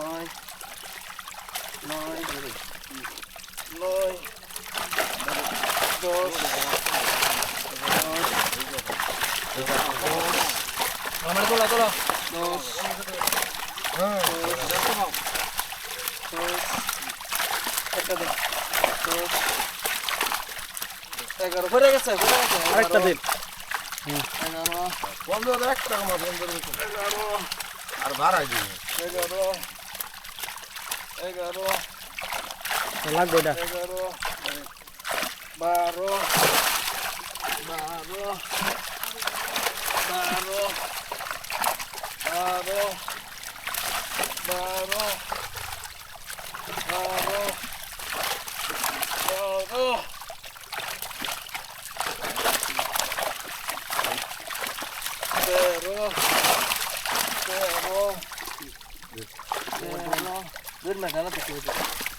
নয় নয় নয় দশ আমার তোলা তোলা দশ এগারো ঘুরে গেছে ঘুরে গেছে আরেকটা দিন এগারো বন্ধু একটা আমার বন্ধুর এগারো আর ভাড়া দিন এগারো lagu dah. Baru baru baru baru baru baru baru baru baru வீட்டில் நிலத்துக்கு